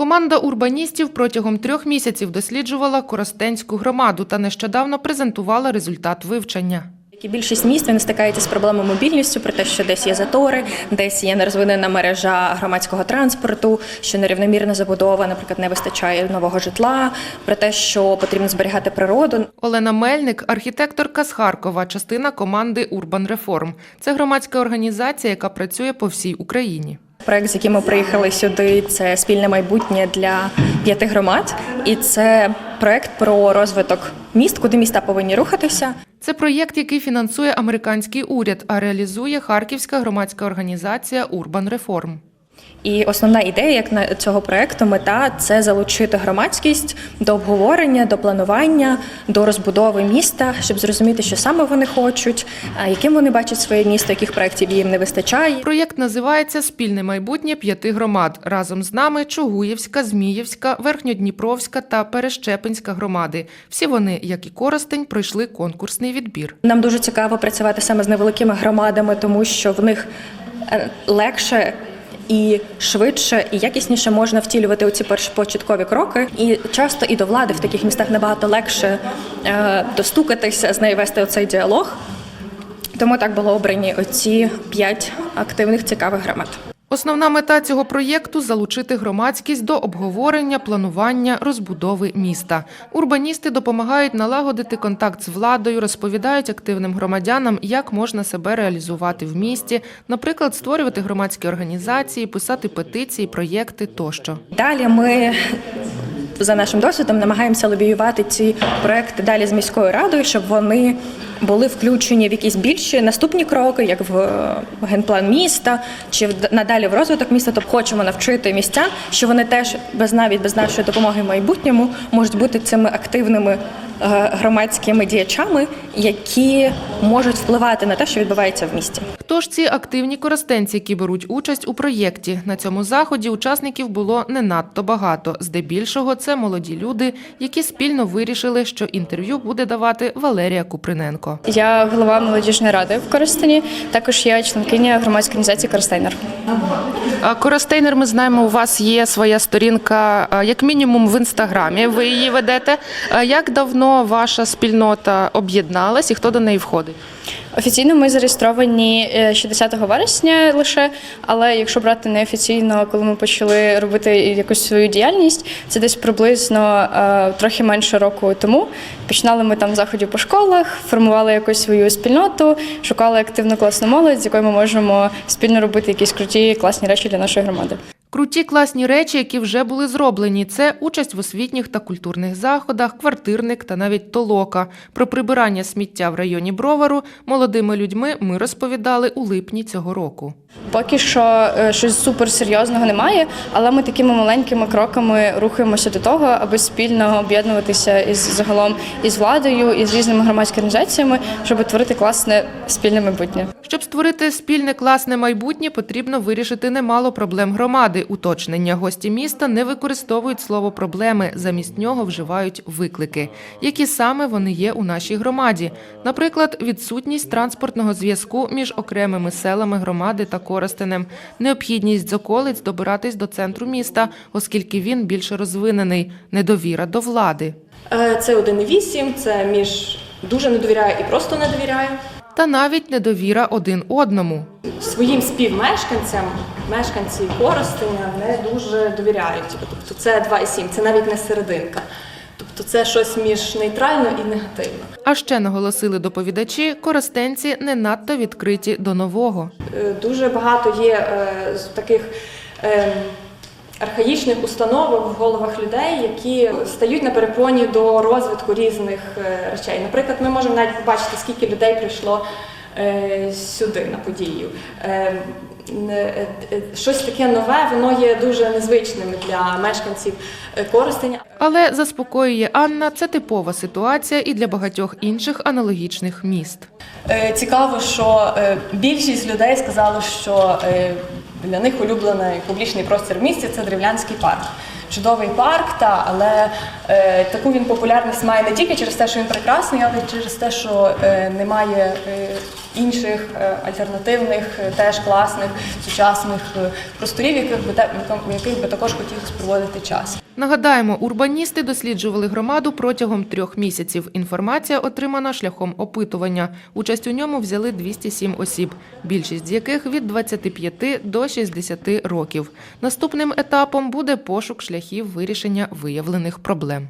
Команда урбаністів протягом трьох місяців досліджувала Коростенську громаду та нещодавно презентувала результат вивчення. І більшість міст вони стикаються з проблемою мобільністю, про те, що десь є затори, десь є нерозвинена мережа громадського транспорту, що нерівномірна забудова, наприклад, не вистачає нового житла, про те, що потрібно зберігати природу. Олена Мельник, архітекторка з Харкова, частина команди Урбан Реформ. Це громадська організація, яка працює по всій Україні. Проект, з яким ми приїхали сюди, це спільне майбутнє для п'яти громад, і це проект про розвиток міст, куди міста повинні рухатися. Це проєкт, який фінансує американський уряд, а реалізує харківська громадська організація Урбан Реформ. І основна ідея як на цього проекту мета це залучити громадськість до обговорення, до планування, до розбудови міста, щоб зрозуміти, що саме вони хочуть, яким вони бачать своє місто, яких проєктів їм не вистачає. Проєкт називається Спільне майбутнє п'яти громад. Разом з нами Чугуївська, Зміївська, Верхньодніпровська та Перещепинська громади. Всі вони, як і Коростень, пройшли конкурсний відбір. Нам дуже цікаво працювати саме з невеликими громадами, тому що в них е, легше. І швидше і якісніше можна втілювати у ці першопочаткові кроки. І часто і до влади в таких містах набагато легше е, достукатися з нею вести оцей діалог. Тому так було обрані оці п'ять активних цікавих громад. Основна мета цього проєкту залучити громадськість до обговорення, планування, розбудови міста. Урбаністи допомагають налагодити контакт з владою, розповідають активним громадянам, як можна себе реалізувати в місті, наприклад, створювати громадські організації, писати петиції, проєкти тощо. Далі ми за нашим досвідом намагаємося лобіювати ці проекти далі з міською радою, щоб вони були включені в якісь більші наступні кроки, як в е, генплан міста чи надалі в розвиток міста. Тобто хочемо навчити містян, що вони теж без навіть без нашої допомоги в майбутньому можуть бути цими активними е, громадськими діячами, які можуть впливати на те, що відбувається в місті. Хто ці активні коростенці, які беруть участь у проєкті? На цьому заході учасників було не надто багато. Здебільшого це молоді люди, які спільно вирішили, що інтерв'ю буде давати Валерія Куприненко. Я голова молодіжної ради в Коростені. Також я членкиня громадської організації Коростейнер. Коростейнер, ми знаємо, у вас є своя сторінка, як мінімум, в інстаграмі. Ви її ведете. Як давно ваша спільнота об'єдналась і хто до неї входить? Офіційно ми зареєстровані е, ще 10 вересня лише, але якщо брати неофіційно, коли ми почали робити якусь свою діяльність, це десь приблизно е, трохи менше року тому. Починали ми там заходів по школах, формували якусь свою спільноту, шукали активну класну молодь, з якою ми можемо спільно робити якісь круті класні речі для нашої громади. Круті класні речі, які вже були зроблені, це участь в освітніх та культурних заходах, квартирник та навіть толока. Про прибирання сміття в районі Бровару молодими людьми ми розповідали у липні цього року. Поки що е, щось суперсерйозного немає, але ми такими маленькими кроками рухаємося до того, аби спільно об'єднуватися із загалом із владою і з різними громадськими організаціями, щоб творити класне спільне майбутнє. Щоб створити спільне класне майбутнє, потрібно вирішити немало проблем громади. Уточнення гості міста не використовують слово проблеми, замість нього вживають виклики. Які саме вони є у нашій громаді? Наприклад, відсутність транспортного зв'язку між окремими селами громади та Коростенем, необхідність з околиць добиратись до центру міста, оскільки він більше розвинений, недовіра до влади. Е, Це 1,8, це між дуже не довіряю і просто не довіряю. Та навіть недовіра один одному. Своїм співмешканцям мешканці Коростеня не дуже довіряють. Тобто це 2,7, це навіть не серединка. Тобто це щось між нейтрально і негативно. А ще наголосили доповідачі, коростенці не надто відкриті до нового. Е, Дуже багато є е, таких е, архаїчних установок в головах людей, які стають на перепоні до розвитку різних е, речей. Наприклад, ми можемо навіть побачити, скільки людей прийшло е, сюди на подію. Е, Щось таке нове, воно є дуже незвичним для мешканців Коростеня. Але заспокоює Анна, це типова ситуація і для багатьох інших аналогічних міст. Цікаво, що більшість людей сказали, що для них улюблений публічний простір в місті це Древлянський парк. Чудовий парк, та, але е, таку він популярність має не тільки через те, що він прекрасний, але й через те, що е, немає е, інших е, альтернативних, е, теж класних сучасних е, просторів, яких би те- в яких би також хотілося проводити час. Нагадаємо, урбаністи досліджували громаду протягом трьох місяців. Інформація отримана шляхом опитування. Участь у ньому взяли 207 осіб, більшість з яких від 25 до 60 років. Наступним етапом буде пошук шляхів вирішення виявлених проблем.